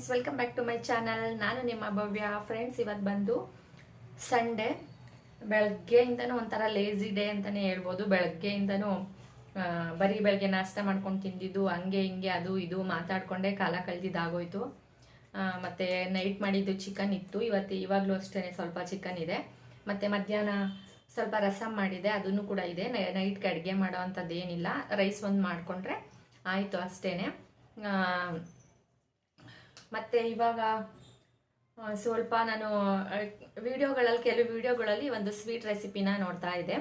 Friends welcome back to my channel ನಾನು ನಿಮ್ಮ ಭವ್ಯ friends ಇವತ್ತು ಬಂದು ಸಂಡೇ ಬೆಳಗ್ಗೆಯಿಂದನೂ ಒಂಥರ ಲೇಸಿ ಡೇ ಅಂತಲೇ ಹೇಳ್ಬೋದು. ಬೆಳಗ್ಗೆಯಿಂದನೂ ಬರೀ ಬೆಳಗ್ಗೆ ನಾಷ್ಟ ಮಾಡ್ಕೊಂಡು ತಿಂದಿದ್ದು, ಹಂಗೆ ಹಿಂಗೆ ಅದು ಇದು ಮಾತಾಡಿಕೊಂಡೇ ಕಾಲ ಕಳೆದಿದ್ದಾಗೋಯ್ತು. ಮತ್ತು ನೈಟ್ ಮಾಡಿದ್ದು ಚಿಕನ್ ಇತ್ತು. ಇವತ್ತು ಇವಾಗಲೂ ಅಷ್ಟೇ ಸ್ವಲ್ಪ ಚಿಕನ್ ಇದೆ. ಮತ್ತು ಮಧ್ಯಾಹ್ನ ಸ್ವಲ್ಪ ರಸಮ್ ಮಾಡಿದೆ, ಅದನ್ನು ಕೂಡ ಇದೆ. ನೈಟ್ಗೆ ಅಡುಗೆ ಮಾಡೋ ಅಂಥದ್ದೇನಿಲ್ಲ. ರೈಸ್ ಒಂದು ಮಾಡಿಕೊಂಡ್ರೆ ಆಯಿತು ಅಷ್ಟೇ ಮತ್ತು ಇವಾಗ ಸ್ವಲ್ಪ ನಾನು ವಿಡಿಯೋಗಳಲ್ಲಿ, ಕೆಲವು ವಿಡಿಯೋಗಳಲ್ಲಿ ಒಂದು ಸ್ವೀಟ್ ರೆಸಿಪಿನ ನೋಡ್ತಾ ಇದ್ದೆ.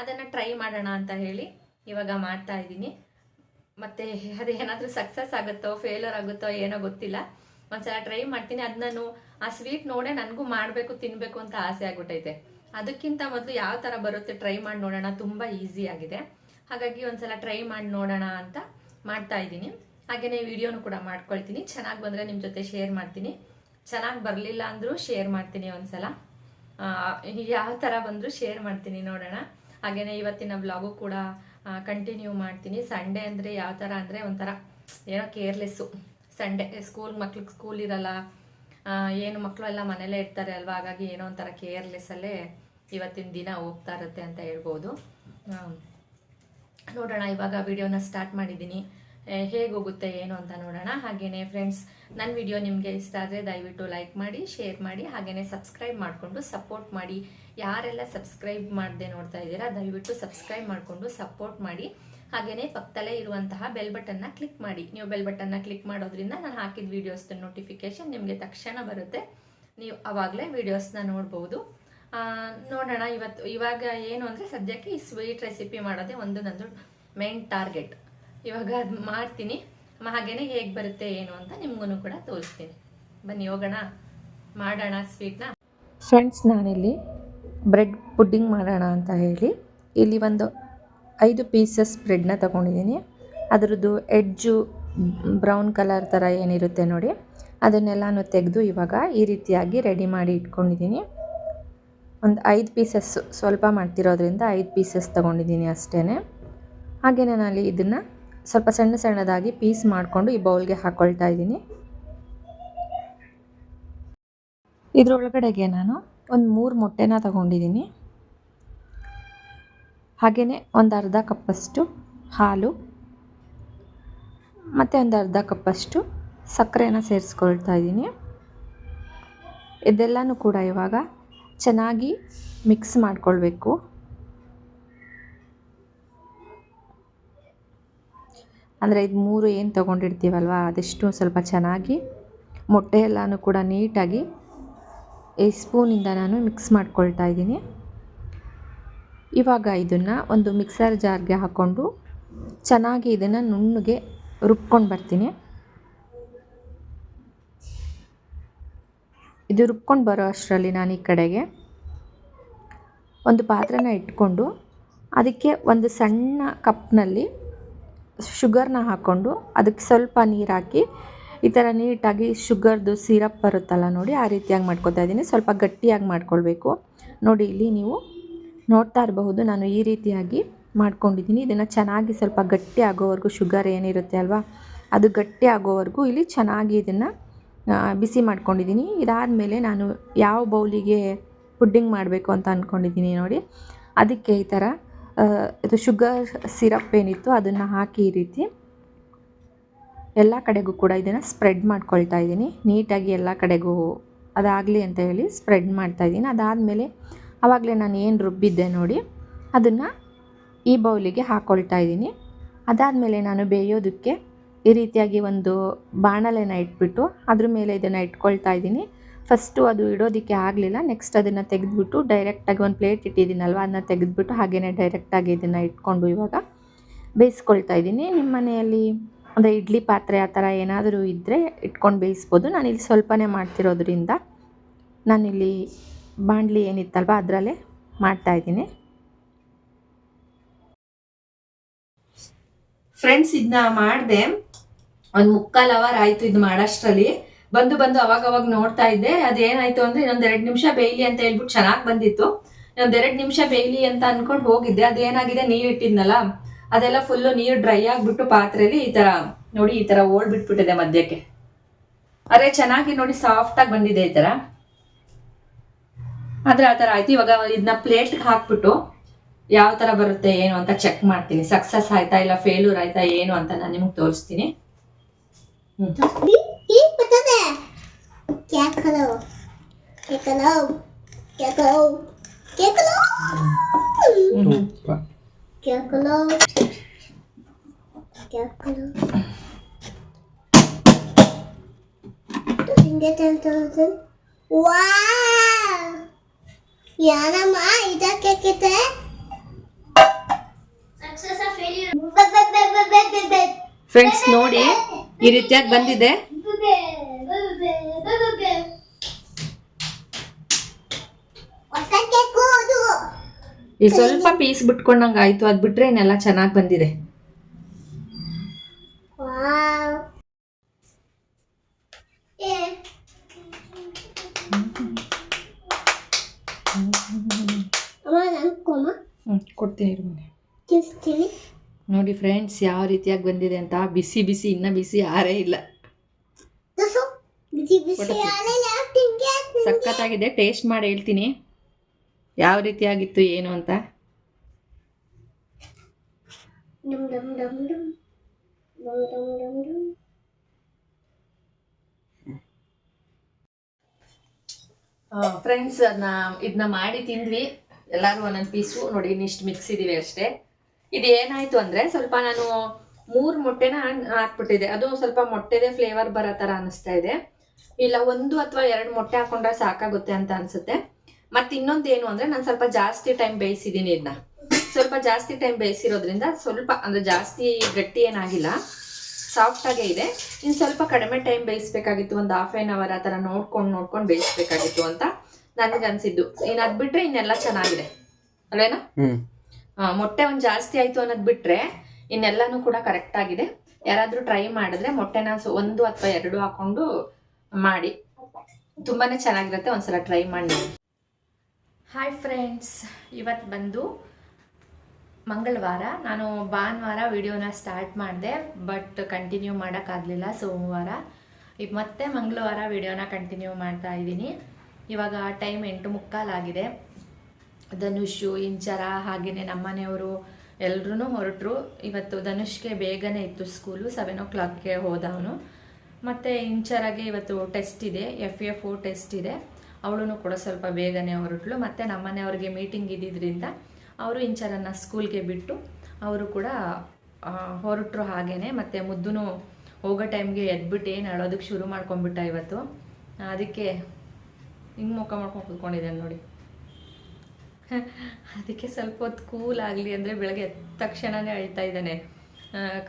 ಅದನ್ನು ಟ್ರೈ ಮಾಡೋಣ ಅಂತ ಹೇಳಿ ಇವಾಗ ಮಾಡ್ತಾ ಇದ್ದೀನಿ. ಮತ್ತು ಅದೇನಾದರೂ ಸಕ್ಸಸ್ ಆಗುತ್ತೋ ಫೇಲರ್ ಆಗುತ್ತೋ ಏನೋ ಗೊತ್ತಿಲ್ಲ. ಒಂದ್ಸಲ ಟ್ರೈ ಮಾಡ್ತೀನಿ. ಅದು ನಾನು ಆ ಸ್ವೀಟ್ ನೋಡೇ ನನಗೂ ಮಾಡಬೇಕು ತಿನ್ನಬೇಕು ಅಂತ ಆಸೆ ಆಗ್ಬಿಟ್ಟೈತೆ. ಅದಕ್ಕಿಂತ ಮೊದಲು ಯಾವ ಥರ ಬರುತ್ತೆ ಟ್ರೈ ಮಾಡಿ ನೋಡೋಣ. ತುಂಬ ಈಸಿ ಆಗಿದೆ. ಹಾಗಾಗಿ ಒಂದ್ಸಲ ಟ್ರೈ ಮಾಡಿ ನೋಡೋಣ ಅಂತ ಮಾಡ್ತಾ ಇದ್ದೀನಿ. ಹಾಗೆಯೇ ವಿಡಿಯೋನು ಕೂಡ ಮಾಡ್ಕೊಳ್ತೀನಿ. ಚೆನ್ನಾಗಿ ಬಂದರೆ ನಿಮ್ಮ ಜೊತೆ ಶೇರ್ ಮಾಡ್ತೀನಿ. ಚೆನ್ನಾಗಿ ಬರಲಿಲ್ಲ ಅಂದರೂ ಶೇರ್ ಮಾಡ್ತೀನಿ ಒಂದ್ಸಲ. ಯಾವ ಥರ ಬಂದರೂ ಶೇರ್ ಮಾಡ್ತೀನಿ ನೋಡೋಣ. ಹಾಗೆಯೇ ಇವತ್ತಿನ ಬ್ಲಾಗು ಕೂಡ ಕಂಟಿನ್ಯೂ ಮಾಡ್ತೀನಿ. ಸಂಡೇ ಅಂದರೆ ಯಾವ ಥರ ಅಂದರೆ ಒಂಥರ ಏನೋ ಕೇರ್ಲೆಸ್ಸು ಸಂಡೇ ಸ್ಕೂಲ್ ಮಕ್ಳಿಗೆ ಸ್ಕೂಲ್ ಇರಲ್ಲ. ಏನು ಮಕ್ಕಳು ಎಲ್ಲ ಮನೇಲೇ ಇರ್ತಾರೆ ಅಲ್ವಾ? ಹಾಗಾಗಿ ಏನೋ ಒಂಥರ ಕೇರ್ಲೆಸ್ಸಲ್ಲೇ ಇವತ್ತಿನ ದಿನ ಹೋಗ್ತಾ ಇರುತ್ತೆ ಅಂತ ಹೇಳ್ಬೋದು. ನೋಡೋಣ, ಇವಾಗ ವಿಡಿಯೋನ ಸ್ಟಾರ್ಟ್ ಮಾಡಿದ್ದೀನಿ. ಹೇಗೆ ಹೋಗುತ್ತೆ, ಏನು ಅಂತ ನೋಡೋಣ. ಹಾಗೆಯೇ ಫ್ರೆಂಡ್ಸ್ ನನ್ನ ವಿಡಿಯೋ ನಿಮಗೆ ಇಷ್ಟ ಆದರೆ ದಯವಿಟ್ಟು ಲೈಕ್ ಮಾಡಿ ಶೇರ್ ಮಾಡಿ ಹಾಗೆಯೇ ಸಬ್ಸ್ಕ್ರೈಬ್ ಮಾಡಿಕೊಂಡು ಸಪೋರ್ಟ್ ಮಾಡಿ. ಯಾರೆಲ್ಲ ಸಬ್ಸ್ಕ್ರೈಬ್ ಮಾಡದೆ ನೋಡ್ತಾ ಇದ್ದೀರಾ, ದಯವಿಟ್ಟು ಸಬ್ಸ್ಕ್ರೈಬ್ ಮಾಡಿಕೊಂಡು ಸಪೋರ್ಟ್ ಮಾಡಿ. ಹಾಗೆಯೇ ಪಕ್ಕದಲ್ಲೇ ಇರುವಂತಹ ಬೆಲ್ ಬಟನ್ನ ಕ್ಲಿಕ್ ಮಾಡಿ. ನೀವು ಬೆಲ್ ಬಟನ್ನ ಕ್ಲಿಕ್ ಮಾಡೋದ್ರಿಂದ ನಾನು ಹಾಕಿದ ವೀಡಿಯೋಸ್ದ ನೋಟಿಫಿಕೇಶನ್ ನಿಮಗೆ ತಕ್ಷಣ ಬರುತ್ತೆ. ನೀವು ಆವಾಗಲೇ ವೀಡಿಯೋಸ್ನ ನೋಡ್ಬೋದು. ನೋಡೋಣ, ಇವತ್ತು, ಇವಾಗ ಏನು ಅಂದರೆ ಸದ್ಯಕ್ಕೆ ಈ ಸ್ವೀಟ್ ರೆಸಿಪಿ ಮಾಡೋದೇ ಒಂದು ನಂದು ಮೇನ್ ಟಾರ್ಗೆಟ್ ಇವಾಗ ಅದು ಮಾಡ್ತೀನಿ. ಹಾಗೇನೆ ಹೇಗೆ ಬರುತ್ತೆ ಏನು ಅಂತ ನಿಮ್ಗೂ ಕೂಡ ತೋರಿಸ್ತೀನಿ. ಬನ್ನಿ, ಹೋಗೋಣ. ಮಾಡೋಣ ಸ್ವೀಟ್ನ. ಫ್ರೆಂಡ್ಸ್ ನಾನಿಲ್ಲಿ ಬ್ರೆಡ್ ಪುಡ್ಡಿಂಗ್ ಮಾಡೋಣ ಅಂತ ಹೇಳಿ ಇಲ್ಲಿ ಒಂದು ಐದು ಪೀಸಸ್ ಬ್ರೆಡ್ನ ತಗೊಂಡಿದ್ದೀನಿ. ಅದರದ್ದು ಎಡ್ಜು ಬ್ರೌನ್ ಕಲರ್ ಥರ ಏನಿರುತ್ತೆ ನೋಡಿ, ಅದನ್ನೆಲ್ಲಾನು ತೆಗೆದು ಇವಾಗ ಈ ರೀತಿಯಾಗಿ ರೆಡಿ ಮಾಡಿ ಇಟ್ಕೊಂಡಿದ್ದೀನಿ. ಒಂದು ಐದು ಪೀಸಸ್ಸು ಸ್ವಲ್ಪ ಮಾಡ್ತಿರೋದ್ರಿಂದ ಐದು ಪೀಸಸ್ ತೊಗೊಂಡಿದ್ದೀನಿ ಅಷ್ಟೇ ಹಾಗೆ ನಾನು ಇದನ್ನು ಸ್ವಲ್ಪ ಸಣ್ಣ ಸಣ್ಣದಾಗಿ ಪೀಸ್ ಮಾಡಿಕೊಂಡು ಈ ಬೌಲ್ಗೆ ಹಾಕ್ಕೊಳ್ತಾ ಇದ್ದೀನಿ. ಇದರೊಳಗಡೆಗೆ ನಾನು ಒಂದು ಮೂರು ಮೊಟ್ಟೆನ ತಗೊಂಡಿದ್ದೀನಿ. ಹಾಗೆಯೇ ಒಂದು ಅರ್ಧ ಕಪ್ಪಷ್ಟು ಹಾಲು ಮತ್ತು ಒಂದು ಅರ್ಧ ಕಪ್ಪಷ್ಟು ಸಕ್ಕರೆನ ಸೇರಿಸ್ಕೊಳ್ತಾ ಇದ್ದೀನಿ. ಇದೆಲ್ಲನೂ ಕೂಡ ಇವಾಗ ಚೆನ್ನಾಗಿ ಮಿಕ್ಸ್ ಮಾಡ್ಕೊಳ್ಬೇಕು. ಅಂದರೆ ಇದು ಮೂರು ಏನು ತೊಗೊಂಡಿರ್ತೀವಲ್ವ ಅದೆಷ್ಟು ಸ್ವಲ್ಪ ಚೆನ್ನಾಗಿ ಮೊಟ್ಟೆ ಎಲ್ಲನೂ ಕೂಡ ನೀಟಾಗಿ ಈ ಸ್ಪೂನಿಂದ ನಾನು ಮಿಕ್ಸ್ ಮಾಡ್ಕೊಳ್ತಾ ಇದ್ದೀನಿ. ಇವಾಗ ಇದನ್ನು ಒಂದು ಮಿಕ್ಸರ್ ಜಾರ್ಗೆ ಹಾಕ್ಕೊಂಡು ಚೆನ್ನಾಗಿ ಇದನ್ನು ನುಣ್ಣಗೆ ರುಬ್ಕೊಂಡು ಬರ್ತೀನಿ. ಇದು ರುಬ್ಕೊಂಡು ಬರೋ ಅಷ್ಟರಲ್ಲಿ ನಾನು ಈ ಕಡೆಗೆ ಒಂದು ಪಾತ್ರೆನ ಇಟ್ಕೊಂಡು ಅದಕ್ಕೆ ಒಂದು ಸಣ್ಣ ಕಪ್ನಲ್ಲಿ ಶುಗರ್ನ ಹಾಕ್ಕೊಂಡು ಅದಕ್ಕೆ ಸ್ವಲ್ಪ ನೀರು ಹಾಕಿ ಈ ಥರ ನೀಟಾಗಿ ಶುಗರ್ದು ಸಿರಪ್ ಬರುತ್ತಲ್ಲ ನೋಡಿ, ಆ ರೀತಿಯಾಗಿ ಮಾಡ್ಕೊತಾ ಇದ್ದೀನಿ. ಸ್ವಲ್ಪ ಗಟ್ಟಿಯಾಗಿ ಮಾಡ್ಕೊಳ್ಬೇಕು. ನೋಡಿ, ಇಲ್ಲಿ ನೀವು ನೋಡ್ತಾ ಇರಬಹುದು, ನಾನು ಈ ರೀತಿಯಾಗಿ ಮಾಡ್ಕೊಂಡಿದ್ದೀನಿ. ಇದನ್ನು ಚೆನ್ನಾಗಿ ಸ್ವಲ್ಪ ಗಟ್ಟಿ ಆಗೋವರೆಗೂ, ಶುಗರ್ ಏನಿರುತ್ತೆ ಅಲ್ವಾ, ಅದು ಗಟ್ಟಿ ಆಗೋವರೆಗೂ ಇಲ್ಲಿ ಚೆನ್ನಾಗಿ ಇದನ್ನು ಬಿಸಿ ಮಾಡ್ಕೊಂಡಿದ್ದೀನಿ. ಇದಾದಮೇಲೆ ನಾನು ಯಾವ ಬೌಲಿಗೆ ಪುಡ್ಡಿಂಗ್ ಮಾಡಬೇಕು ಅಂತ ಅಂದ್ಕೊಂಡಿದ್ದೀನಿ ನೋಡಿ, ಅದಕ್ಕೆ ಈ ಥರ ಇದು ಶುಗರ್ ಸಿರಪ್ ಏನಿತ್ತು ಅದನ್ನು ಹಾಕಿ ಈ ರೀತಿ ಎಲ್ಲ ಕಡೆಗೂ ಕೂಡ ಇದನ್ನು ಸ್ಪ್ರೆಡ್ ಮಾಡ್ಕೊಳ್ತಾ ಇದ್ದೀನಿ. ನೀಟಾಗಿ ಎಲ್ಲ ಕಡೆಗೂ ಅದಾಗಲಿ ಅಂತ ಹೇಳಿ ಸ್ಪ್ರೆಡ್ ಮಾಡ್ತಾ ಇದ್ದೀನಿ. ಅದಾದಮೇಲೆ ಆವಾಗಲೇ ನಾನು ಏನು ರುಬ್ಬಿದ್ದೆ ನೋಡಿ, ಅದನ್ನು ಈ ಬೌಲಿಗೆ ಹಾಕ್ಕೊಳ್ತಾ ಇದ್ದೀನಿ. ಅದಾದಮೇಲೆ ನಾನು ಬೇಯೋದಕ್ಕೆ ಈ ರೀತಿಯಾಗಿ ಒಂದು ಬಾಣಲೆನ ಇಟ್ಬಿಟ್ಟು ಅದ್ರ ಮೇಲೆ ಇದನ್ನು ಇಟ್ಕೊಳ್ತಾ ಇದ್ದೀನಿ. ಫಸ್ಟು ಅದು ಇಡೋದಕ್ಕೆ ಆಗಲಿಲ್ಲ ನೆಕ್ಸ್ಟ್ ಅದನ್ನು ತೆಗೆದ್ಬಿಟ್ಟು ಡೈರೆಕ್ಟಾಗಿ ಒಂದು ಪ್ಲೇಟ್ ಇಟ್ಟಿದ್ದೀನಲ್ವ ಅದನ್ನ ತೆಗೆದ್ಬಿಟ್ಟು ಹಾಗೆಯೇ ಡೈರೆಕ್ಟಾಗಿ ಇದನ್ನು ಇಟ್ಕೊಂಡು ಇವಾಗ ಬೇಯಿಸ್ಕೊಳ್ತಾ ಇದ್ದೀನಿ. ನಿಮ್ಮ ಮನೆಯಲ್ಲಿ ಅಂದರೆ ಇಡ್ಲಿ ಪಾತ್ರೆ ಆ ಥರ ಏನಾದರೂ ಇದ್ದರೆ ಇಟ್ಕೊಂಡು ಬೇಯಿಸ್ಬೋದು. ನಾನಿಲ್ಲಿ ಸ್ವಲ್ಪನೇ ಮಾಡ್ತಿರೋದ್ರಿಂದ ನಾನಿಲ್ಲಿ ಬಾಣಲಿ ಏನಿತ್ತಲ್ವ ಅದರಲ್ಲೇ ಮಾಡ್ತಾಯಿದ್ದೀನಿ ಫ್ರೆಂಡ್ಸ್ ಇದನ್ನ ಮಾಡಿದೆ. ಒಂದು ಮುಕ್ಕಾಲು ಅವರ್ ಆಯ್ತು ಇದು ಮಾಡಷ್ಟರಲ್ಲಿ. ಬಂದು ಬಂದು ಅವಾಗ ಅವಾಗ ನೋಡ್ತಾ ಇದ್ದೆ. ಅದೇನಾಯ್ತು ಅಂದ್ರೆ ಇನ್ನೊಂದ್ ಎರಡ್ ನಿಮಿಷ ಬೇಯಲಿ ಅಂತ ಹೇಳ್ಬಿಟ್ಟು ಚೆನ್ನಾಗಿ ಬಂದಿತ್ತು. ಇನ್ನೊಂದ್ ಎರಡ್ ನಿಮಿಷ ಬೇಯಲಿ ಅಂತ ಅನ್ಕೊಂಡು ಹೋಗಿದ್ದೆ. ಅದೇನಾಗಿದೆ ನೀರ್ ಇಟ್ಟಿದ್ನಲ್ಲ, ಅದೆಲ್ಲ ಫುಲ್ಲು ನೀರು ಡ್ರೈ ಆಗ್ಬಿಟ್ಟು ಪಾತ್ರೆಲಿ ಈ ತರ, ನೋಡಿ ಈ ತರ ಓಡ್ ಬಿಟ್ಬಿಟ್ಟಿದೆ ಮಧ್ಯಕ್ಕೆ. ಅರೆ, ಚೆನ್ನಾಗಿ ನೋಡಿ ಸಾಫ್ಟ್ ಆಗಿ ಬಂದಿದೆ ಈ ತರ. ಆದ್ರೆ ಆ ತರ ಆಯ್ತು. ಇವಾಗ ಇದನ್ನ ಪ್ಲೇಟ್ ಹಾಕ್ಬಿಟ್ಟು ಯಾವ ತರ ಬರುತ್ತೆ, ಏನು ಅಂತ ಚೆಕ್ ಮಾಡ್ತೀನಿ. ಸಕ್ಸಸ್ ಆಯ್ತಾ ಇಲ್ಲ ಫೇಲ್ಯೂರ್ ಆಯ್ತಾ, ಏನು ಅಂತ ನಾನು ನಿಮ್ಗೆ ತೋರಿಸ್ತೀನಿ. ಹ್ಮ್ ये पता है क्या करो क्या करो क्या करो क्या करो क्या करो क्या करो तो सिंगे चल चल वाह याना माँ इधर क्या कहते हैं सक्सेस और फेलियर ಫ್ರೆಂಡ್ಸ್ ನೋಡಿ ಈ ರೀತಿಯಾಗಿ ಬಂದಿದೆ ಹೊಸಕ್ಕೆ ಕೂದು ಈ ಸ್ವಲ್ಪ ಪೀಸ್ ಬಿಟ್ಕೊಂಡಂಗೆ ಆಯ್ತು. ಅದು ಬಿಟ್ರೆ ಇನ್ನೆಲ್ಲ ಚೆನ್ನಾಗಿ ಬಂದಿದೆ. ಕೊಡ್ತೀನಿ ನೋಡಿ ಫ್ರೆಂಡ್ಸ್ ಯಾವ ರೀತಿಯಾಗಿ ಬಂದಿದೆ ಅಂತ. ಬಿಸಿ ಬಿಸಿ ಇನ್ನ ಬಿಸಿ ಯಾರೇ ಇಲ್ಲ. ಸಖತ್ತಾಗಿದೆ. ಟೇಸ್ಟ್ ಮಾಡಿ ಹೇಳ್ತೀನಿ. ಯಾವ ರೀತಿ ಆಗಿತ್ತು ಏನು ಅಂತ? ಫ್ರೆಂಡ್ಸ್ ಅದನ್ನ ಇದನ್ನ ಮಾಡಿ ತಿಂದ್ವಿ. ಎಲ್ಲರೂ ಒಂದೊಂದು ಪೀಸು ನೋಡಿ ಇನ್ನಿಷ್ಟು ಮಿಕ್ಸ್ ಇದೀವಿ ಅಷ್ಟೇ. ಇದು ಏನಾಯ್ತು ಅಂದ್ರೆ ಸ್ವಲ್ಪ ನಾನು ಮೂರು ಮೊಟ್ಟೆನ ಹಾಕ್ಬಿಟ್ಟಿದೆ ಅದು ಸ್ವಲ್ಪ ಮೊಟ್ಟೆದೇ ಫ್ಲೇವರ್ ಬರೋ ಥರ ಅನ್ನಿಸ್ತಾ ಇದೆ. ಇಲ್ಲ ಒಂದು ಅಥವಾ ಎರಡು ಮೊಟ್ಟೆ ಹಾಕೊಂಡ್ರೆ ಸಾಕಾಗುತ್ತೆ ಅಂತ ಅನ್ಸುತ್ತೆ. ಮತ್ತೆ ಇನ್ನೊಂದು ಏನು ಅಂದ್ರೆ ನಾನು ಸ್ವಲ್ಪ ಜಾಸ್ತಿ ಟೈಮ್ ಬೇಯಿಸಿದ್ದೀನಿ ಇದನ್ನ ಸ್ವಲ್ಪ ಜಾಸ್ತಿ ಟೈಮ್ ಬೇಯಿಸಿರೋದ್ರಿಂದ ಸ್ವಲ್ಪ ಅಂದ್ರೆ ಜಾಸ್ತಿ ಗಟ್ಟಿ ಏನಾಗಿಲ್ಲ. ಸಾಫ್ಟ್ ಆಗೇ ಇದೆ. ಇನ್ನು ಸ್ವಲ್ಪ ಕಡಿಮೆ ಟೈಮ್ ಬೇಯಿಸ್ಬೇಕಾಗಿತ್ತು ಒಂದು ಹಾಫ್ ಆನ್ ಅವರ್ ಆ ಥರ ನೋಡ್ಕೊಂಡು ನೋಡ್ಕೊಂಡು ಬೇಯಿಸ್ಬೇಕಾಗಿತ್ತು ಅಂತ ನನಗೆ ಅನ್ಸಿದ್ದು. ಇನ್ನು ಅದ್ ಬಿಟ್ರೆ ಇನ್ನೆಲ್ಲ ಚೆನ್ನಾಗಿದೆ. ಅಲ್ವೇನಾ? ಮೊಟ್ಟೆ ಒಂದು ಜಾಸ್ತಿ ಆಯ್ತು ಅನ್ನೋದು ಬಿಟ್ರೆ ಇನ್ನೆಲ್ಲನೂ ಕೂಡ ಕರೆಕ್ಟ್ ಆಗಿದೆ. ಯಾರಾದ್ರೂ ಟ್ರೈ ಮಾಡಿದ್ರೆ ಮೊಟ್ಟೆನ ಒಂದು ಅಥವಾ ಎರಡು ಹಾಕೊಂಡು ಮಾಡಿ. ತುಂಬಾ ಚೆನ್ನಾಗಿರುತ್ತೆ, ಒಂದ್ಸಲ ಟ್ರೈ ಮಾಡಿ. ಹಾಯ್ ಫ್ರೆಂಡ್ಸ್ ಇವತ್ತು ಬಂದು ಮಂಗಳವಾರ. ನಾನು ಭಾನುವಾರ ವಿಡಿಯೋನ ಸ್ಟಾರ್ಟ್ ಮಾಡಿದೆ ಬಟ್ ಕಂಟಿನ್ಯೂ ಮಾಡೋಕ್ಕಾಗಲಿಲ್ಲ ಸೋಮವಾರ. ಈಗ ಮತ್ತೆ ಮಂಗಳವಾರ ವಿಡಿಯೋನ ಕಂಟಿನ್ಯೂ ಮಾಡ್ತಾ ಇದ್ದೀನಿ. ಇವಾಗ ಟೈಮ್ ಎಂಟು ಮುಕ್ಕಾಲಾಗಿದೆ ಧನುಷು, ಇಂಚರ ಹಾಗೆಯೇ ನಮ್ಮನೆಯವರು ಎಲ್ಲರೂ ಹೊರಟರು. ಇವತ್ತು ಧನುಷ್ಗೆ ಬೇಗನೆ ಇತ್ತು ಸ್ಕೂಲು ಸೆವೆನ್ ಓ ಕ್ಲಾಕ್ಗೆ ಹೋದ ಅವನು ಮತ್ತು ಇಂಚರಗೆ ಇವತ್ತು ಟೆಸ್ಟ್ ಇದೆ ಎಫ್ ಎಫ್ ಓ ಟೆಸ್ಟ್ ಇದೆ. ಅವಳು ಕೂಡ ಸ್ವಲ್ಪ ಬೇಗನೆ ಹೊರಟ್ಲು ಮತ್ತು ನಮ್ಮನೆಯವ್ರಿಗೆ ಮೀಟಿಂಗ್ ಇದ್ದಿದ್ದರಿಂದ ಅವರು ಇಂಚರನ್ನ ಸ್ಕೂಲ್ಗೆ ಬಿಟ್ಟು ಅವರು ಕೂಡ ಹೊರಟರು ಹಾಗೇನೆ. ಮತ್ತು ಮುದ್ದೂ ಹೋಗೋ ಟೈಮ್ಗೆ ಎದ್ಬಿಟ್ಟು ಏನು ಅಳೋದಕ್ಕೆ ಶುರು ಮಾಡ್ಕೊಂಡ್ಬಿಟ್ಟ ಇವತ್ತು. ಅದಕ್ಕೆ ಹಿಂಗೆ ಮುಖ ಮಾಡ್ಕೊಂಡು ಕೂತ್ಕೊಂಡಿದ್ದಾನೆ ನೋಡಿ. ಅದಕ್ಕೆ ಸ್ವಲ್ಪ ಹೊತ್ತು ಕೂಲ್ ಆಗಲಿ ಅಂದರೆ ಬೆಳಗ್ಗೆ ಎದ್ದ ತಕ್ಷಣವೇ ಅಳ್ತಾ ಇದ್ದಾನೆ.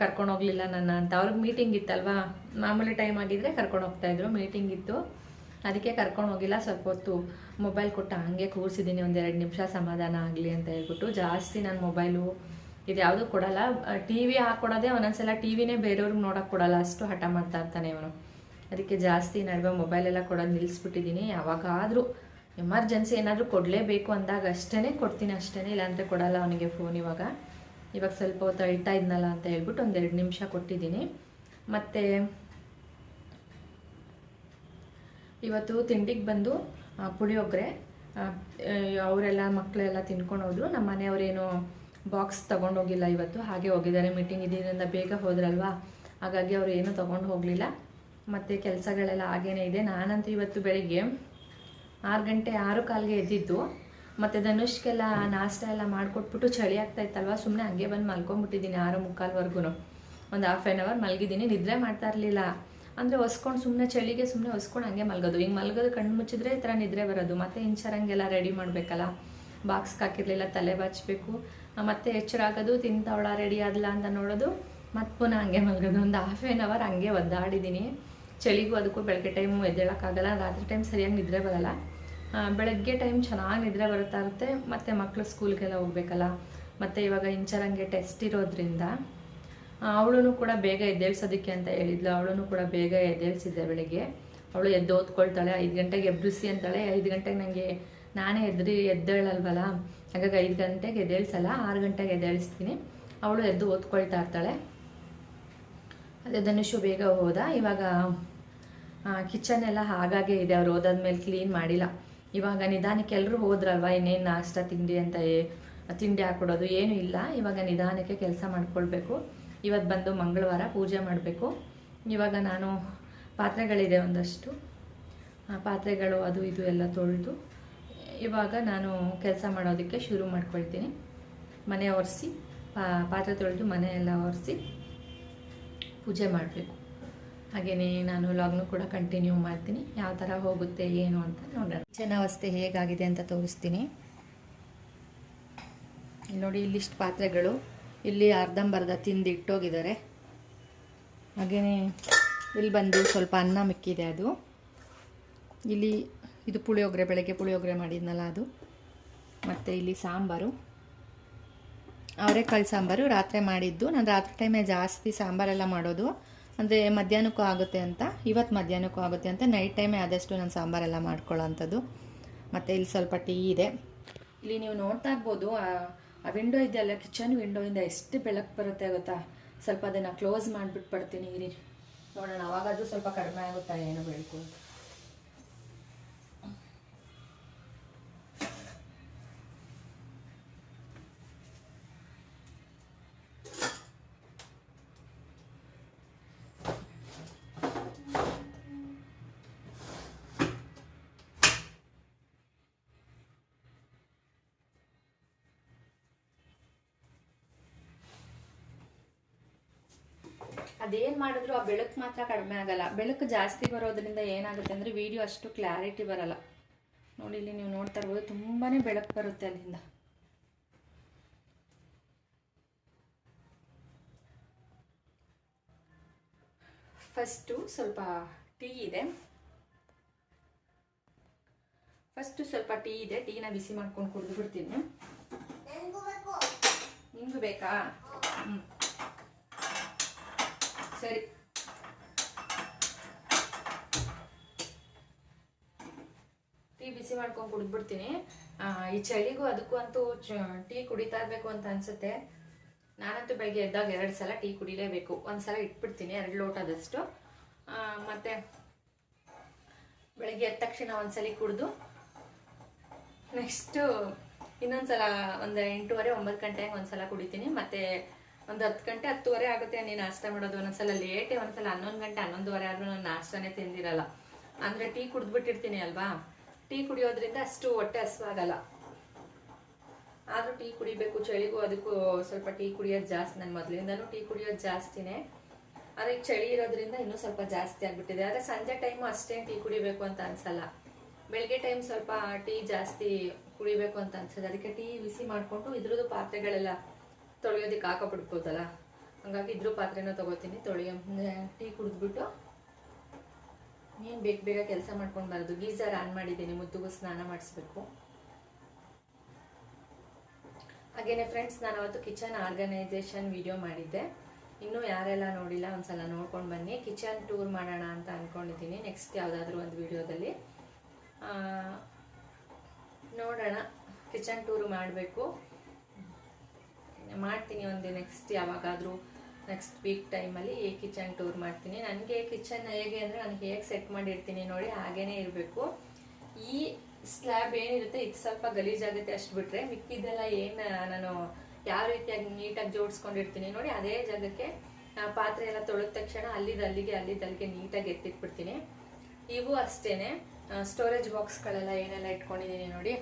ಕರ್ಕೊಂಡು ಹೋಗ್ಲಿಲ್ಲ ನನ್ನ ಅಂತ. ಅವ್ರಿಗೆ ಮೀಟಿಂಗ್ ಇತ್ತಲ್ವಾ? ಮಾಮೂಲಿ ಟೈಮ್ ಆಗಿದ್ರೆ ಕರ್ಕೊಂಡು ಹೋಗ್ತಾ ಇದ್ರು. ಮೀಟಿಂಗ್ ಇತ್ತು. ಅದಕ್ಕೆ ಕರ್ಕೊಂಡು ಹೋಗಿಲ್ಲ. ಸ್ವಲ್ಪ ಹೊತ್ತು ಮೊಬೈಲ್ ಕೊಟ್ಟು ಹಂಗೆ ಕೂರಿಸಿದ್ದೀನಿ ಎರಡು ನಿಮಿಷ ಸಮಾಧಾನ ಆಗಲಿ ಅಂತ ಹೇಳ್ಬಿಟ್ಟು ಜಾಸ್ತಿ ನಾನು ಮೊಬೈಲು ಇದು ಯಾವುದೂ ಕೊಡಲ್ಲ. ಟಿ ವಿ ಹಾಕ್ಕೊಡೋದೇ ಒಂದೊಂದ್ಸಲ ಟಿ ವಿನೇ ಬೇರೆಯವ್ರಿಗೆ ನೋಡೋಕೆ ಕೊಡಲ್ಲ. ಅಷ್ಟು ಹಠ ಮಾಡ್ತಾ ಇರ್ತಾನೆ ಇವನು. ಅದಕ್ಕೆ ಜಾಸ್ತಿ ನಡುವೆ ಮೊಬೈಲ್ ಎಲ್ಲ ಕೊಡೋದು ನಿಲ್ಲಿಸ್ಬಿಟ್ಟಿದ್ದೀನಿ ಯಾವಾಗಾದರೂ ಎಮರ್ಜೆನ್ಸಿ ಏನಾದರೂ ಕೊಡಲೇಬೇಕು ಅಂದಾಗ ಅಷ್ಟೇ ಕೊಡ್ತೀನಿ ಅಷ್ಟೇ ಇಲ್ಲಾಂದರೆ ಕೊಡಲ್ಲ ಅವನಿಗೆ ಫೋನ್ ಇವಾಗ. ಇವಾಗ ಸ್ವಲ್ಪ ಹೊತ್ತು ಅಳ್ತಾ ಇದ್ನಲ್ಲ ಅಂತ ಹೇಳ್ಬಿಟ್ಟು ಒಂದೆರಡು ನಿಮಿಷ ಕೊಟ್ಟಿದ್ದೀನಿ. ಮತ್ತು ಇವತ್ತು ತಿಂಡಿಗೆ ಬಂದು ಪುಳಿಯೋಗರೆ. ಅವರೆಲ್ಲ ಮಕ್ಕಳೆಲ್ಲ ತಿನ್ಕೊಂಡು ಹೋದ್ರು ನಮ್ಮ ಮನೆಯವರೇನು ಬಾಕ್ಸ್ ತೊಗೊಂಡೋಗಿಲ್ಲ ಇವತ್ತು. ಹಾಗೆ ಹೋಗಿದ್ದಾರೆ. ಮೀಟಿಂಗ್ ಇದ್ದಿದ್ದರಿಂದ ಬೇಗ ಹೋದ್ರಲ್ವಾ? ಹಾಗಾಗಿ ಅವರು ಏನೂ ತೊಗೊಂಡು ಹೋಗಲಿಲ್ಲ. ಮತ್ತು ಕೆಲಸಗಳೆಲ್ಲ ಹಾಗೇನೇ ಇದೆ. ನಾನಂತೂ ಇವತ್ತು ಬೆಳಿಗ್ಗೆ ಆರು ಗಂಟೆ ಆರು ಕಾಲಿಗೆ ಎದ್ದಿದ್ದು. ಮತ್ತು ಧನುಷ್ಗೆಲ್ಲ ನಾಷ್ಟ ಎಲ್ಲ ಮಾಡ್ಕೊಟ್ಬಿಟ್ಟು ಚಳಿ ಆಗ್ತಾ ಇತ್ತಲ್ವ? ಸುಮ್ಮನೆ ಹಂಗೆ ಬಂದು ಮಲ್ಕೊಂಡ್ಬಿಟ್ಟಿದ್ದೀನಿ ಆರು ಮುಕ್ಕಾಲ್ವರೆಗೂ ಒಂದು ಹಾಫ್ ಆನ್ ಅವರ್ ಮಲಗಿದ್ದೀನಿ, ನಿದ್ರೆ ಮಾಡ್ತಾ ಇರಲಿಲ್ಲ. ಅಂದರೆ ಹೊಸ್ಕೊಂಡು ಸುಮ್ಮನೆ ಚಳಿಗೆ ಸುಮ್ಮನೆ ಒಸ್ಕೊಂಡು ಹಂಗೆ ಮಲಗೋದು. ಹಿಂಗೆ ಮಲಗೋದು ಕಣ್ಣು ಮುಚ್ಚಿದ್ರೆ ಈ ಥರ ನಿದ್ರೆ ಬರೋದು. ಮತ್ತೆ ಇಂಚರಂಗೆಲ್ಲ ರೆಡಿ ಮಾಡಬೇಕಲ್ಲ. ಬಾಕ್ಸ್ಗೆ ಹಾಕಿರಲಿಲ್ಲ, ತಲೆ ಬಾಚಬೇಕು. ಮತ್ತೆ ಎಚ್ಚರಾಗೋದು ತಿಂತವಳ ರೆಡಿ ಆದ್ಲ ಅಂತ ನೋಡೋದು. ಮತ್ತು ಪುನಃ ಹಂಗೆ ಮಲಗೋದು. ಒಂದು ಹಾಫ್ ಆನ್ ಅವರ್ ಹಂಗೆ ಒದ್ದಾಡಿದ್ದೀನಿ. ಚಳಿಗೂ ಅದಕ್ಕೂ ಬೆಳಗ್ಗೆ ಟೈಮ್ ಎದ್ದೇಳೋಕ್ಕಾಗಲ್ಲ. ರಾತ್ರಿ ಟೈಮ್ ಸರಿಯಾಗಿ ನಿದ್ರೆ ಬರಲ್ಲ. ಬೆಳಗ್ಗೆ ಟೈಮ್ ಚೆನ್ನಾಗಿ ನಿದ್ರೆ ಬರುತ್ತಾ ಇರುತ್ತೆ. ಮತ್ತು ಮಕ್ಕಳು ಸ್ಕೂಲ್ಗೆಲ್ಲ ಹೋಗ್ಬೇಕಲ್ಲ. ಮತ್ತು ಇವಾಗ ಇಂಚರಂಗೆ ಟೆಸ್ಟ್ ಇರೋದ್ರಿಂದ ಅವಳೂ ಕೂಡ ಬೇಗ ಎದ್ದೇಳ್ಸೋದಕ್ಕೆ ಅಂತ ಹೇಳಿದ್ಲು. ಅವಳೂ ಕೂಡ ಬೇಗ ಎದ್ದೇಳ್ಸಿದ್ದೆ ಬೆಳಿಗ್ಗೆ. ಅವಳು ಎದ್ದು ಓದ್ಕೊಳ್ತಾಳೆ ಐದು ಗಂಟೆಗೆ ಎಬ್ಬಿಸಿ ಅಂತಾಳೆ. ಐದು ಗಂಟೆಗೆ ನನಗೆ ನಾನೇ ಎದ್ರಿ ಎದ್ದೇಳಲ್ವಲ್ಲ? ಹಾಗಾಗಿ ಐದು ಗಂಟೆಗೆ ಎದ್ದೇಳ್ಸಲ್ಲ. ಆರು ಗಂಟೆಗೆ ಎದ್ದೇಳಿಸ್ತೀನಿ. ಅವಳು ಎದ್ದು ಓದ್ಕೊಳ್ತಾ ಇರ್ತಾಳೆ. ಅದೇ ಧನುಷು ಬೇಗ ಹೋದ. ಇವಾಗ ಕಿಚನ್ ಎಲ್ಲ ಹಾಗಾಗೆ ಇದೆ. ಅವ್ರು ಹೋದಾದ್ಮೇಲೆ ಕ್ಲೀನ್ ಮಾಡಿಲ್ಲ. ಇವಾಗ ನಿಧಾನಕ್ಕೆ ಎಲ್ಲರೂ ಹೋದ್ರಲ್ವ, ಇನ್ನೇನು ನಾಷ್ಟ, ತಿಂಡಿ ಅಂತ ತಿಂಡಿ ಹಾಕ್ಕೊಡೋದು ಏನೂ ಇಲ್ಲ. ಇವಾಗ ನಿಧಾನಕ್ಕೆ ಕೆಲಸ ಮಾಡ್ಕೊಳ್ಬೇಕು. ಇವತ್ತು ಬಂದು ಮಂಗಳವಾರ ಪೂಜೆ ಮಾಡಬೇಕು. ಇವಾಗ ನಾನು ಪಾತ್ರೆಗಳಿದೆ ಒಂದಷ್ಟು. ಪಾತ್ರೆಗಳು, ಅದು ಇದು ಎಲ್ಲ ತೊಳೆದು, ಇವಾಗ ನಾನು ಕೆಲಸ ಮಾಡೋದಕ್ಕೆ ಶುರು ಮಾಡ್ಕೊಳ್ತೀನಿ. ಮನೆ ಒರೆಸಿ ಪಾತ್ರೆ ತೊಳೆದು ಮನೆ ಎಲ್ಲ ಒರೆಸಿ ಪೂಜೆ ಮಾಡಬೇಕು. ಹಾಗೆಯೇ ನಾನು ಲಾಗ್ನು ಕೂಡ ಕಂಟಿನ್ಯೂ ಮಾಡ್ತೀನಿ. ಯಾವ ಥರ ಹೋಗುತ್ತೆ, ಏನು ಅಂತ ನೋಡೋಣ. ಕಿಚನ್ ಅವಸ್ಥೆ ಹೇಗಾಗಿದೆ ಅಂತ ತೋರಿಸ್ತೀನಿ. ನೋಡಿ ಇಲ್ಲಿಷ್ಟು ಪಾತ್ರೆಗಳು. ಇಲ್ಲಿ ಅರ್ಧಂಬರ್ಧ ತಿಂದು ಇಟ್ಟೋಗಿದ್ದಾರೆ. ಹಾಗೆಯೇ ಇಲ್ಲಿ ಬಂದು ಸ್ವಲ್ಪ ಅನ್ನ ಮಿಕ್ಕಿದೆ ಅದು. ಇಲ್ಲಿ ಇದು ಪುಳಿಯೋಗರೆ, ಬೆಳಗ್ಗೆ ಪುಳಿಯೋಗರೆ ಮಾಡಿದ್ನಲ್ಲ ಅದು. ಮತ್ತು ಇಲ್ಲಿ ಸಾಂಬಾರು. ಅವರೆಕಾಳು ಸಾಂಬಾರು ರಾತ್ರಿ ಮಾಡಿದ್ದು. ನಾನು ರಾತ್ರಿ ಟೈಮೇ ಜಾಸ್ತಿ ಸಾಂಬಾರೆಲ್ಲ ಮಾಡೋದು. ಅಂದರೆ ಮಧ್ಯಾಹ್ನಕ್ಕೂ ಆಗುತ್ತೆ ಅಂತ, ಇವತ್ತು ಮಧ್ಯಾಹ್ನಕ್ಕೂ ಆಗುತ್ತೆ ಅಂತ ನೈಟ್ ಟೈಮೇ ಆದಷ್ಟು ನಾನು ಸಾಂಬಾರೆಲ್ಲ ಮಾಡ್ಕೊಳ್ಳೋ ಅಂಥದ್ದು ಮತ್ತು ಇಲ್ಲಿ ಸ್ವಲ್ಪ ಟೀ ಇದೆ. ಇಲ್ಲಿ ನೀವು ನೋಡ್ತಾ ಇರ್ಬೋದು, ಆ- ವಿಂಡೋ ಇದೆಯಲ್ಲ ಕಿಚನ್ ವಿಂಡೋಯಿಂದ ಎಷ್ಟು ಬೆಳಕು ಬರುತ್ತೆ ಗೊತ್ತಾ? ಸ್ವಲ್ಪ ಅದನ್ನು ಕ್ಲೋಸ್ ಮಾಡಿಬಿಟ್ಟು ಇಲ್ಲಿ ನೋಡೋಣ, ಅವಾಗಾದರೂ ಸ್ವಲ್ಪ ಕಡಿಮೆ ಆಗುತ್ತಾ, ಏನು ಬೆಳಕು ಅದೇನು ಮಾಡಿದ್ರು ಆ ಬೆಳಕು ಮಾತ್ರ ಕಡಿಮೆ ಆಗಲ್ಲ. ಬೆಳಕು ಜಾಸ್ತಿ ಬರೋದ್ರಿಂದ ಏನಾಗುತ್ತೆ ಅಂದರೆ ವಿಡಿಯೋ ಅಷ್ಟು ಕ್ಲಾರಿಟಿ ಬರಲ್ಲ. ನೋಡಿ, ಇಲ್ಲಿ ನೀವು ನೋಡ್ತಾ ಇರ್ಬೋದು ತುಂಬಾ ಬೆಳಕು ಬರುತ್ತೆ ಅಲ್ಲಿಂದ. ಫಸ್ಟು ಸ್ವಲ್ಪ ಟೀ ಇದೆ. ಫಸ್ಟು ಸ್ವಲ್ಪ ಟೀ ಇದೆ. ಟೀನ ಬಿಸಿ ಮಾಡ್ಕೊಂಡು ಕುಡಿದು ಬಿಡ್ತೀನಿ. ನಿಮ್ಗೂ ಬೇಕು? ಹ್ಞೂ ಸರಿ. ಟೀ ಬಿಸಿ ಮಾಡ್ಕೊಂಡು ಕುಡಿದ್ಬಿಡ್ತೀನಿ. ಈ ಚಳಿಗೂ ಅದಕ್ಕೂ ಅಂತೂ ಟೀ ಕುಡಿತಾ ಇರಬೇಕು ಅಂತ ಅನ್ಸುತ್ತೆ. ನಾನಂತೂ ಬೆಳಗ್ಗೆ ಎದ್ದಾಗ ಎರಡು ಸಲ ಟೀ ಕುಡಿಲೇಬೇಕು. ಒಂದು ಸಲ ಇಟ್ಬಿಡ್ತೀನಿ, ಎರಡು ಲೋಟದಷ್ಟು ಮತ್ತೆ ಬೆಳಗ್ಗೆ ಎದ್ದ ತಕ್ಷಣ ಒಂದ್ಸಲಿ ಕುಡಿದು, ನೆಕ್ಸ್ಟು ಇನ್ನೊಂದ್ಸಲ ಒಂದು ಎಂಟೂವರೆ, ಒಂಬತ್ತು ಗಂಟೆಗೆ ಒಂದ್ಸಲ ಕುಡಿತೀನಿ. ಮತ್ತೆ ಒಂದು ಹತ್ತು ಗಂಟೆ, ಹತ್ತುವರೆ ಆಗುತ್ತೆ. ನೀನು ನಾಷ್ಟ ಮಾಡೋದು ಒಂದೊಂದ್ಸಲ ಲೇಟೇ ಒಂದ್ಸಲ ಹನ್ನೊಂದು ಗಂಟೆ, ಹನ್ನೊಂದುವರೆ ಆದ್ರೂ ನಾನು ನಾಷ್ಟನೇ ತಿಂದಿರಲ್ಲ. ಅಂದರೆ ಟೀ ಕುಡಿದ್ಬಿಟ್ಟಿರ್ತೀನಿ ಅಲ್ವಾ? ಟೀ ಕುಡಿಯೋದ್ರಿಂದ ಅಷ್ಟು ಹೊಟ್ಟೆ ಹಸುವಾಗಲ್ಲ ಆದರೂ ಟೀ ಕುಡಿಬೇಕು, ಚಳಿಗೂ ಅದಕ್ಕೂ ಸ್ವಲ್ಪ ಟೀ ಕುಡಿಯೋದು ಜಾಸ್ತಿ. ನನ್ನ ಮೊದಲಿಂದನೂ ಟೀ ಕುಡಿಯೋದು ಜಾಸ್ತಿನೇ. ಆದರೆ ಈಗ ಚಳಿ ಇರೋದ್ರಿಂದ ಇನ್ನೂ ಸ್ವಲ್ಪ ಜಾಸ್ತಿ ಆಗಿಬಿಟ್ಟಿದೆ. ಆದರೆ ಸಂಜೆ ಟೈಮು ಅಷ್ಟೇ ಟೀ ಕುಡಿಬೇಕು ಅಂತ ಅನ್ಸಲ್ಲ. ಬೆಳಗ್ಗೆ ಟೈಮ್ ಸ್ವಲ್ಪ ಟೀ ಜಾಸ್ತಿ ಕುಡಿಬೇಕು ಅಂತ ಅನ್ಸುತ್ತೆ. ಅದಕ್ಕೆ ಟೀ ಬಿಸಿ ಮಾಡಿಕೊಂಡು ಇದ್ರದ್ದು ಪಾತ್ರೆಗಳೆಲ್ಲ ತೊಳೆಯೋದಕ್ಕೆ ಹಾಕೋಬಿಡ್ಬೋದಲ್ಲ ಹಂಗಾಗಿ ಇದ್ರ ಪಾತ್ರೆನ ತೊಗೋತೀನಿ. ತೊಳೆಯೋ ಟೀ ಕುಡಿದ್ಬಿಟ್ಟು ಏನು ಬೇಗ ಬೇಗ ಕೆಲಸ ಮಾಡ್ಕೊಂಡು ಬರೋದು ಗೀಸರ್ ಆನ್ ಮಾಡಿದ್ದೀನಿ, ಮುದ್ದುಗೂ ಸ್ನಾನ ಮಾಡಿಸ್ಬೇಕು. ಹಾಗೇನೆ ಫ್ರೆಂಡ್ಸ್ ನಾನು ಅವತ್ತು ಕಿಚನ್ ಆರ್ಗನೈಸೇಷನ್ ವಿಡಿಯೋ ಮಾಡಿದ್ದೆ. ಇನ್ನೂ ಯಾರೆಲ್ಲ ನೋಡಿಲ್ಲ, ಒಂದ್ಸಲ ನೋಡ್ಕೊಂಡು ಬನ್ನಿ. ಕಿಚನ್ ಟೂರ್ ಮಾಡೋಣ ಅಂತ ಅಂದ್ಕೊಂಡಿದ್ದೀನಿ ನೆಕ್ಸ್ಟ್ ಯಾವುದಾದ್ರೂ ಒಂದು ವಿಡಿಯೋದಲ್ಲಿ ನೋಡೋಣ. ಕಿಚನ್ ಟೂರ್ ಮಾಡಬೇಕು. ಮಾಡ್ತೀನಿ. ಒಂದು ನೆಕ್ಸ್ಟ್ ಯಾವಾಗಾದರೂ ನೆಕ್ಸ್ಟ್ ವೀಕ್ ಟೈಮಲ್ಲಿ ಕಿಚನ್ ಟೂರ್ ಮಾಡ್ತೀನಿ. ನನಗೆ ಕಿಚನ್ ಹೇಗೆ ಅಂದರೆ ನಾನು ಹೇಗೆ ಸೆಟ್ ಮಾಡಿರ್ತೀನಿ ನೋಡಿ ಹಾಗೇನೇ ಇರಬೇಕು. ಈ ಸ್ಲ್ಯಾಬ್ ಏನಿರುತ್ತೆ, ಇದು ಸ್ವಲ್ಪ ಗಲೀಜಾಗುತ್ತೆ ಅಷ್ಟು ಬಿಟ್ಟರೆ ಮಿಕ್ಕಿದ್ದೆಲ್ಲ ಏನು, ನಾನು ಯಾವ ರೀತಿಯಾಗಿ ನೀಟಾಗಿ ಜೋಡಿಸ್ಕೊಂಡಿರ್ತೀನಿ ನೋಡಿ ಅದೇ ಜಾಗಕ್ಕೆ ಪಾತ್ರೆ ಎಲ್ಲ ತೊಳೆದ ತಕ್ಷಣ ಅಲ್ಲಿದ್ದು ಅಲ್ಲಿಗೆ ಅಲ್ಲಿದ್ದು ಅಲ್ಲಿಗೆ ನೀಟಾಗಿ ಎತ್ತಿಟ್ಬಿಡ್ತೀನಿ. ಇವು ಅಷ್ಟೇ ಸ್ಟೋರೇಜ್ ಬಾಕ್ಸ್ಗಳೆಲ್ಲ ಏನೆಲ್ಲ ಇಟ್ಕೊಂಡಿದ್ದೀನಿ ನೋಡಿ.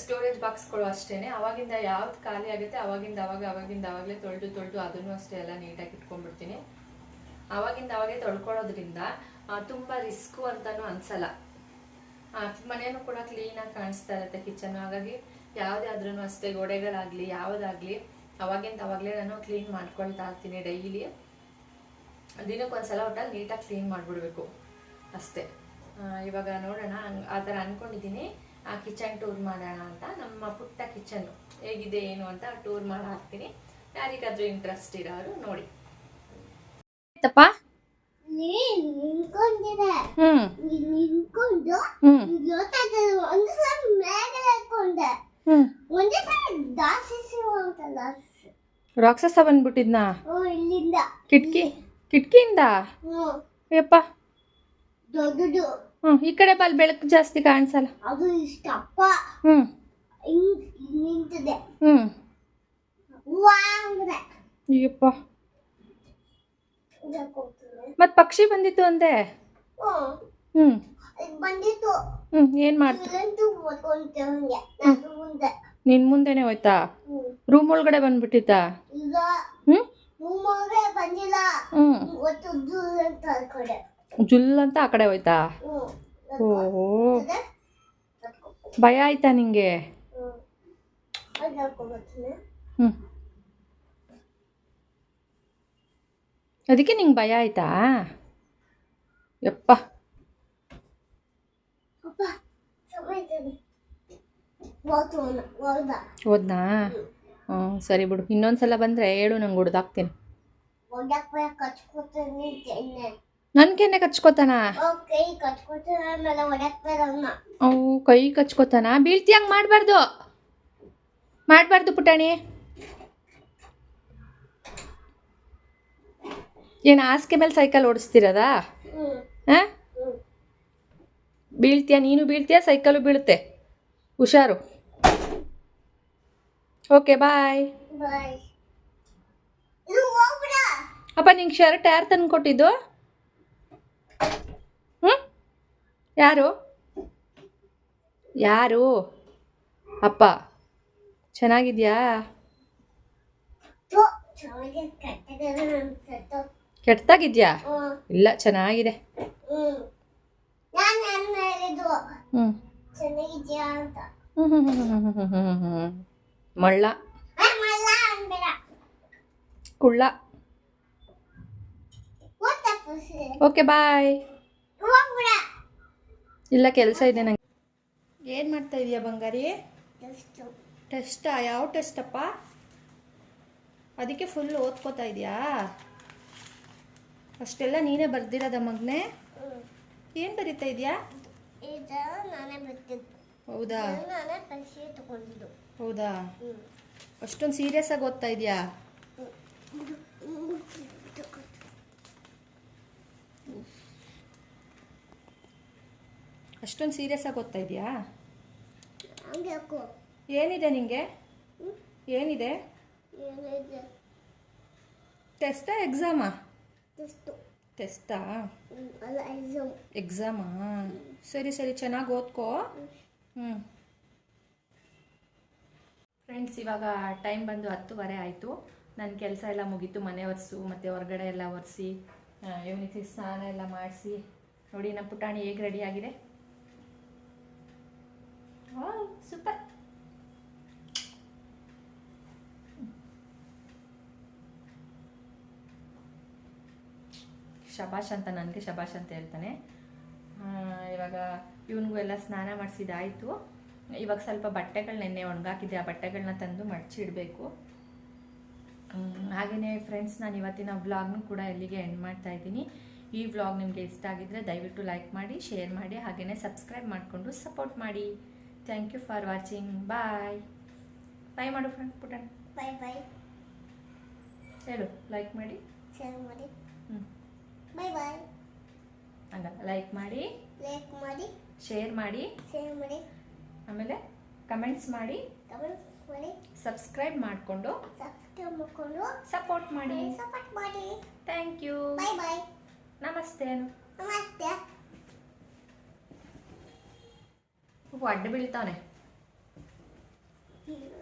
ಸ್ಟೋರೇಜ್ ಬಾಕ್ಸ್ಗಳು ಅಷ್ಟೇನೆ. ಅವಾಗಿಂದ ಯಾವ್ದು ಖಾಲಿ ಆಗುತ್ತೆ, ಅವಾಗಿಂದ ಅವಾಗ, ಅವಾಗಿಂದ ಅವಾಗಲೇ ತೊಳೆದು ತೊಳೆದು ಅದನ್ನು ಅಷ್ಟೇ ಎಲ್ಲ ನೀಟಾಗಿ ಇಟ್ಕೊಂಡ್ಬಿಡ್ತೀನಿ. ಅವಾಗಿಂದ ಅವಾಗೆ ತೊಳ್ಕೊಳ್ಳೋದ್ರಿಂದ ತುಂಬ ರಿಸ್ಕು ಅಂತಲೂ ಅನ್ಸಲ್ಲ. ಮನೆಯೂ ಕೂಡ ಕ್ಲೀನಾಗಿ ಕಾಣಿಸ್ತಾ ಇರುತ್ತೆ ಕಿಚನ್. ಹಾಗಾಗಿ ಯಾವುದೇ ಆದ್ರೂ ಅಷ್ಟೇ ಗೋಡೆಗಳಾಗಲಿ, ಯಾವುದಾಗಲಿ, ಅವಾಗಿಂದ ಅವಾಗಲೇ ನಾನು ಕ್ಲೀನ್ ಮಾಡ್ಕೊಳ್ತಾ ಇರ್ತೀನಿ ಡೈಲಿ. ದಿನಕ್ಕೊಂದ್ಸಲ ಒಟ್ಟಲ್ಲಿ ನೀಟಾಗಿ ಕ್ಲೀನ್ ಮಾಡಿಬಿಡ್ಬೇಕು ಅಷ್ಟೇ. ಇವಾಗ ನೋಡೋಣ ಆ ಥರ ಅಂದ್ಕೊಂಡಿದ್ದೀನಿ ಆ ಕಿಚನ್ ಟೂರ್ ಮಾಡೋಣ ಅಂತ. ನಮ್ಮ ಪುಟ್ಟ ಕಿಚನ್ನು ಹೇಗಿದೆ ಏನು ಅಂತ ಟೂರ್ ಮಾಡಿ ಹಾಕ್ತೀನಿ. ಯಾರಿಗಾದ್ರೂ ಇಂಟ್ರೆಸ್ಟ್ ಇರೋರು ನೋಡಿ. ಆಯ್ತಪ್ಪ? ನಿಂತ್ಕೊಂಡು ಹ್ಮ್. ಜೊತೆ ಒಂದು ಸಲ ಮೇಲೆ ಹಾಕೊಂಡೆ ಹ್ಮ್. ಒಂದೇ ಸಲ ದಾಸಿಸಿ ಅಂತಲ್ಲ ರಾಕ್ಷಸ ಬಂದ್ಬಿಟ್ಟಿದ್ನಾ? ಇಲ್ಲಿಂದ. ಕಿಟಕಿ? ಕಿಟಕಿಯಿಂದ? ಹ್ಞೂ ಯಪ್ಪ ದೊಡ್ಡದು. ಹ್ಞೂ ಈ ಕಡೆ ಬಲ್ ಬೆಳಕು ಜಾಸ್ತಿ ಕಾಣಿಸಲ್ಲ. ಅದು ಇಷ್ಟಪ್ಪ ಹ್ಞೂ ಹಿಂಗ್ ನಿಂತಿದೆ. ಹ್ಞೂ ಅಯ್ಯಪ್ಪ. ಹೋಗ್ತೀನಿ. ಪಕ್ಷಿ ಬಂದಿತ್ತು ಅಂದೆ? ಹ್ಮ್. ಹ್ಞೂ ಬಂದಿತ್ತು. ಹ್ಞೂ ಏನು ಮಾಡ್ತು ನಿನ್ನ ಮುಂದೆನೇ ಹೋಯ್ತಾ? ರೂಮ್ ಒಳಗಡೆ ಬಂದ್ಬಿಟ್ಟಿತ್ತಾ ಈಗ ಹ್ಮ್. ಹ್ಮ್. ಬಂದಿಲ್ಲ ಹ್ಞೂ ಜುಲ್ ಅಂತ ಆ ಕಡೆ ಹೋಯ್ತಾ? ಓ ಭಯ ಆಯ್ತಾ ನಿಂಗೆ? ಹ್ಞೂ ಅದಕ್ಕೆ ನಿಂಗೆ ಭಯ ಆಯ್ತಾ? ಯಪ್ಪ. ಹೋದ್ನಾ? ಹ್ಞೂ ಸರಿ ಬಿಡು. ಇನ್ನೊಂದ್ಸಲ ಬಂದರೆ ಹೇಳು, ನಂಗೆ ಹೊಡ್ದಾಕ್ತೀನಿ. ಬರ ಕಚ್ಕೊತೀನಿ? ಕಚ್ಕೋತಾನ ಕೈ ಆಮೇಲೆ ಅವು ಕೈ ಕಚ್ಕೋತಾನ? ಬೀಳ್ತಿ ಹಂಗೆ ಮಾಡಬಾರ್ದು. ಮಾಡಬಾರ್ದು ಪುಟಾಣಿ. ಏನು ಹಾಸಿಗೆ ಮೇಲೆ ಸೈಕಲ್ ಓಡಿಸ್ತಿರೋದಾ? ಹಾಂ? ಬೀಳ್ತೀಯ? ನೀನು ಬೀಳ್ತೀಯ? ಸೈಕಲು ಬೀಳುತ್ತೆ. ಹುಷಾರು. Okay bye. ಬಾಯ್. ಅಪ್ಪ ನಿಂಗೆ ಶರ್ಟ್ ಯಾರು ತಂದು ಕೊಟ್ಟಿದ್ದು ಹ್ಞೂ ಯಾರು? ಯಾರು? ಅಪ್ಪ ಚೆನ್ನಾಗಿದ್ಯಾ? ಕೆಟ್ಟದಾಗಿದ್ಯಾ ಇಲ್ಲ ಚೆನ್ನಾಗಿದೆ. ಮಳ್ಳ. ಕುಳ್ಳ. Okay bye. ಇಲ್ಲ ಕೆಲಸ ಇದೆ ನಂಗೆ. ಏನು ಮಾಡ್ತಾ ಇದೀಯಾ ಬಂಗಾರಿ? ಟೆಸ್ಟ್ ಟೆಸ್ಟಾ ಯಾವ ಟೆಸ್ಟಪ್ಪ ಅದಕ್ಕೆ ಫುಲ್ ಓದ್ಕೋತಾ ಇದೆಯಾ? ಅಷ್ಟೆಲ್ಲ ನೀನೇ ಬರ್ದಿರೋದ ಮಗನೇ? ಏನು ಬರೀತಾ ಇದೆಯಾ? ಹೌದಾ? ಹೌದಾ? ಅಷ್ಟೊಂದು ಸೀರಿಯಸ್ ಆಗಿ ಓದ್ತಾ ಇದೆಯಾ? ಅಷ್ಟೊಂದು ಸೀರಿಯಸ್ ಆಗಿ ಓದ್ತಾ ಇದೆಯಾ? ಹಂಗೆ ಏನಿದೆ ನಿಂಗೆ? ಏನಿದೆ? ಏನಿದೆ? ಟೆಸ್ಟಾ ಎಕ್ಸಾಮಾ ಟೆಸ್ಟಾ ಎಕ್ಸಾಮಾ ಸರಿ ಸರಿ ಚೆನ್ನಾಗಿ ಓದ್ಕೋ. ಹ್ಞೂ ಫ್ರೆಂಡ್ಸ್ ಇವಾಗ ಟೈಮ್ ಬಂದು ಹತ್ತುವರೆ ಆಯಿತು. ನನ್ನ ಕೆಲಸ ಎಲ್ಲ ಮುಗೀತು ಮನೆ ಒರೆಸು ಮತ್ತು ಹೊರಗಡೆ ಎಲ್ಲ ಒರೆಸಿ ಇವನಿಗೆ ಸ್ನಾನ ಎಲ್ಲ ಮಾಡಿಸಿ. ನೋಡಿ ನಮ್ಮ ಪುಟಾಣಿ ಹೇಗೆ ರೆಡಿ ಆಗಿದೆ ಸೂಪರ್ ಶಬಾಷ್ ಅಂತ ನನಗೆ ಶಬಾಷ್ ಅಂತ ಹೇಳ್ತಾನೆ. ಇವಾಗ ಇವನಿಗೂ ಎಲ್ಲ ಸ್ನಾನ ಮಾಡಿಸಿದಾಯಿತು. ಇವಾಗ ಸ್ವಲ್ಪ ಬಟ್ಟೆಗಳು ನೆನ್ನೆ ಒಣಗಾಕಿದ್ದೆ. ಆ ಬಟ್ಟೆಗಳನ್ನ ತಂದು ಮಡಚಿಡಬೇಕು ಹಾಗೆಯೇ ಫ್ರೆಂಡ್ಸ್ ನಾನು ಇವತ್ತಿನ ವ್ಲಾಗ್ನು ಕೂಡ ಎಲ್ಲಿಗೆ ಎಂಡ್ ಮಾಡ್ತಾ ಇದ್ದೀನಿ. ಈ ವ್ಲಾಗ್ ನಿಮಗೆ ಇಷ್ಟ ಆಗಿದ್ದರೆ ದಯವಿಟ್ಟು ಲೈಕ್ ಮಾಡಿ ಶೇರ್ ಮಾಡಿ ಹಾಗೆಯೇ ಸಬ್ಸ್ಕ್ರೈಬ್ ಮಾಡಿಕೊಂಡು ಸಪೋರ್ಟ್ ಮಾಡಿ. Thank you for watching bye bye ಮಾಡು ಫ್ರೆಂಡ್ ಪುಟನ್ ಬಾಯ್ ಬಾಯ್ ಹೇಳು ಲೈಕ್ ಮಾಡಿ. ಶೇರ್ ಮಾಡಿ. ಹ್ಞೂ ಬಾಯ್ ಬಾಯ್ ಹಂಗಲ್ಲ ಲೈಕ್ ಮಾಡಿ. ಲೈಕ್ ಮಾಡಿ. ಶೇರ್ ಮಾಡಿ. ಶೇರ್ ಮಾಡಿ. ಆಮೇಲೆ ಕಮೆಂಟ್ಸ್ ಮಾಡಿ. ಕಮೆಂಟ್ಸ್ ಮಾಡಿ. ಸಬ್ಸ್ಕ್ರೈಬ್ ಮಾಡಿಕೊಂಡು. ಸಬ್ಸ್ಕ್ರೈಬ್ ಮಾಡಿಕೊಂಡು. ಸಪೋರ್ಟ್ ಮಾಡಿ. ಸಪೋರ್ಟ್ ಮಾಡಿ. ಥ್ಯಾಂಕ್ ಯು ಬಾಯ್ ಬಾಯ್ ನಮಸ್ತೆ ನಮಸ್ತೆ. ಅಡ್ಡ ಬೀಳ್ತಾನೆ ಇಲ್ಲ ಅದೇ ಇಲ್ಲ